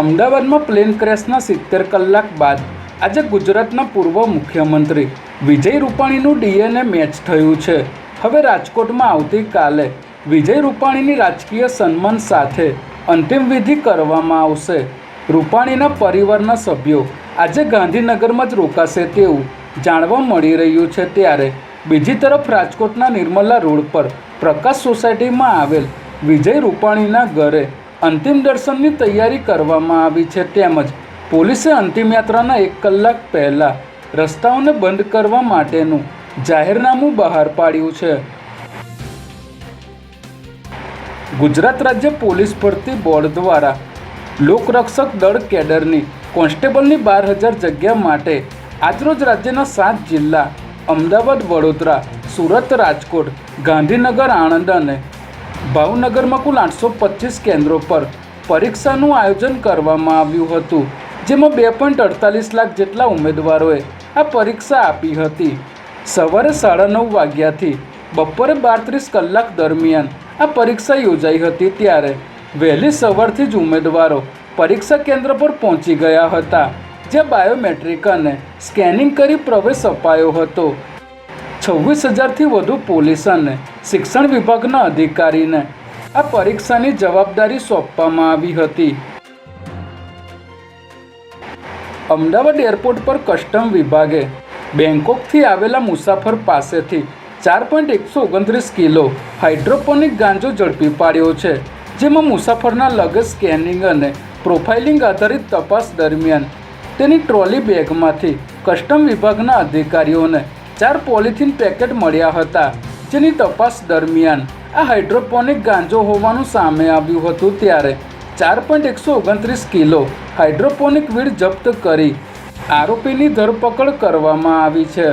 અમદાવાદમાં પ્લેન ક્રેશના સિત્તેર કલાક બાદ આજે ગુજરાતના પૂર્વ મુખ્યમંત્રી વિજય રૂપાણીનું ડીએનએ મેચ થયું છે. હવે રાજકોટમાં આવતીકાલે વિજય રૂપાણીની રાજકીય સન્માન સાથે અંતિમ વિધિ કરવામાં આવશે. રૂપાણીના પરિવારના સભ્યો આજે ગાંધીનગરમાં જ રોકાશે તેવું જાણવા મળી રહ્યું છે ત્યારે બીજી તરફ રાજકોટના નિર્મલા રોડ પર પ્રકાશ સોસાયટીમાં આવેલ વિજય રૂપાણીના ઘરે અંતિમ દર્શનની તૈયારી કરવામાં આવી છે તેમજ પોલીસે અંતિમ યાત્રાના એક કલાક પહેલાં રસ્તાઓને બંધ કરવા માટેનું જાહેરનામું બહાર પાડ્યું છે. ગુજરાત રાજ્ય પોલીસ ભરતી બોર્ડ દ્વારા લોકરક્ષક દળ કેડરની કોન્સ્ટેબલની બાર હજાર જગ્યા માટે આજરોજ રાજ્યના સાત જિલ્લા અમદાવાદ, વડોદરા, સુરત, રાજકોટ, ગાંધીનગર, આણંદ અને ભાવનગરમાં કુલ આઠસો પચીસ કેન્દ્રો પર પરીક્ષાનું આયોજન કરવામાં આવ્યું હતું, જેમાં બે પોઈન્ટ અડતાલીસ લાખ જેટલા ઉમેદવારોએ આ પરીક્ષા આપી હતી. સવારે સાડા નવ વાગ્યાથી બપોરે બારત્રીસ કલાક દરમિયાન આ પરીક્ષા યોજાઈ હતી ત્યારે વહેલી સવારથી જ ઉમેદવારો પરીક્ષા કેન્દ્ર પર પહોંચી ગયા હતા, જ્યાં બાયોમેટ્રિક અને સ્કેનિંગ કરી પ્રવેશ અપાયો હતો. છવ્વીસ હજારથી વધુ પોલીસ અને શિક્ષણ વિભાગના અધિકારીને આ પરીક્ષાની જવાબદારી સોંપવામાં આવી હતી. અમદાવાદ એરપોર્ટ પર કસ્ટમ વિભાગે બેંકોકથી આવેલા મુસાફર પાસેથી ચાર પોઈન્ટ એકસો ઓગણત્રીસ કિલો હાઇડ્રોપોનિક ગાંજો ઝડપી પાડ્યો છે, જેમાં મુસાફરના લગેજ સ્કેનિંગ અને પ્રોફાઇલિંગ આધારિત તપાસ દરમિયાન તેની ટ્રોલી બેગમાંથી કસ્ટમ વિભાગના અધિકારીઓને ચાર પોલિથીન પેકેટ મળ્યા હતા, જેની તપાસ દરમિયાન આ હાઇડ્રોપોનિક ગાંજો હોવાનું સામે આવ્યું હતું ત્યારે. ચાર પોઈન્ટ એકસો ઓગણત્રીસ કિલો હાઇડ્રોપોનિક વીડ જપ્ત કરી આરોપીની ધરપકડ કરવામાં આવી છે.